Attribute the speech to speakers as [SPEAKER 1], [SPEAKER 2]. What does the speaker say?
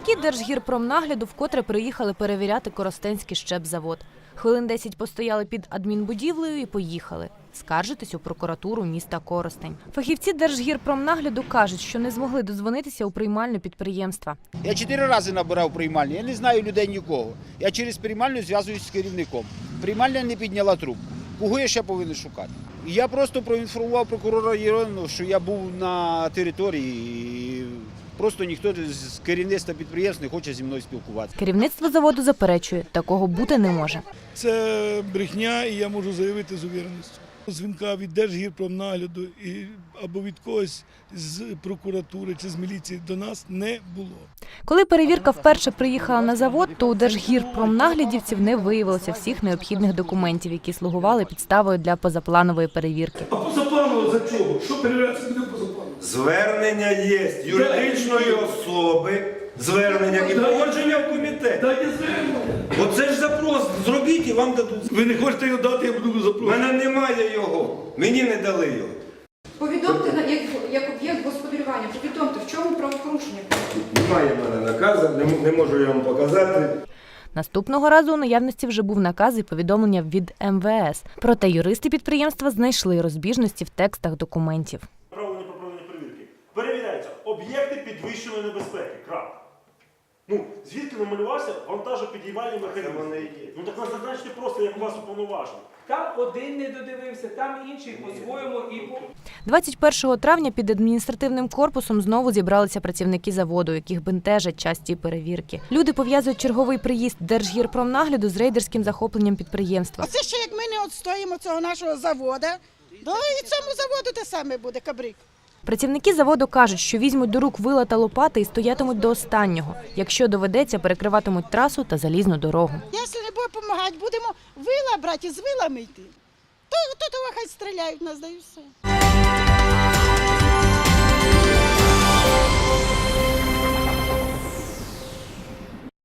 [SPEAKER 1] Працівники Держгірпромнагляду вкотре приїхали перевіряти Коростенський щепзавод. Хвилин 10 постояли під адмінбудівлею і поїхали. Скаржитись у прокуратуру міста Коростень. Фахівці Держгірпромнагляду кажуть, що не змогли дозвонитися у приймальну підприємства.
[SPEAKER 2] Я чотири рази набирав приймальню, я не знаю людей нікого. Я через приймальню зв'язуюсь з керівником. Приймальня не підняла трубку. Кого я ще повинен шукати? Я просто проінформував прокурора району, що я був на території просто ніхто з керівництва підприємств не хоче зі мною спілкуватися.
[SPEAKER 1] Керівництво заводу заперечує, такого бути не може.
[SPEAKER 3] Це брехня, і я можу заявити з увіреністю. Дзвінка від Держгірпромнагляду і або від когось з прокуратури чи з міліції до нас не було.
[SPEAKER 1] Коли перевірка вперше приїхала на завод, то у Держгірпромнаглядівців не виявилося всіх необхідних документів, які слугували підставою для позапланової перевірки.
[SPEAKER 3] А позапланово за чого? Що перевірятися буде позапланово?
[SPEAKER 4] Звернення є юридичної особи, звернення і погодження в комітет.
[SPEAKER 3] Дайте звернення.
[SPEAKER 4] Оце ж Зробіть і вам дадуть.
[SPEAKER 3] Ви не хочете його дати, я буду запрошувати.
[SPEAKER 4] У мене немає його. Мені не дали його.
[SPEAKER 5] Повідомте на- як, як об'єкт господарювання, повідомте, в чому правопорушення.
[SPEAKER 4] Немає в мене наказу, не, м- не можу я вам показати.
[SPEAKER 1] Наступного разу у наявності вже був наказ і повідомлення від МВС. Проте юристи підприємства знайшли розбіжності в текстах документів.
[SPEAKER 6] Направлення про проведення перевірки. Перевіряються об'єкти підвищеної небезпеки. Крапка. Ну, звідки намалювався вантажопідіймальний механізм? Ну так назначте просто, як у вас уповноважений.
[SPEAKER 7] Там один не додивився, там інший по-своєму і по
[SPEAKER 1] 21 травня під адміністративним корпусом знову зібралися працівники заводу, яких бентежать часті перевірки. Люди пов'язують черговий приїзд Держгірпромнагляду з рейдерським захопленням підприємства.
[SPEAKER 8] Оце ще як ми не відстоїмо цього нашого заводу, то і цьому заводу те саме буде кабрик.
[SPEAKER 1] Працівники заводу кажуть, що візьмуть до рук вила та лопати і стоятимуть до останнього. Якщо доведеться, перекриватимуть трасу та залізну дорогу.
[SPEAKER 8] Якщо не буде допомагати, будемо вила брати з вилами йти. То, то то хай стріляють нас, да все.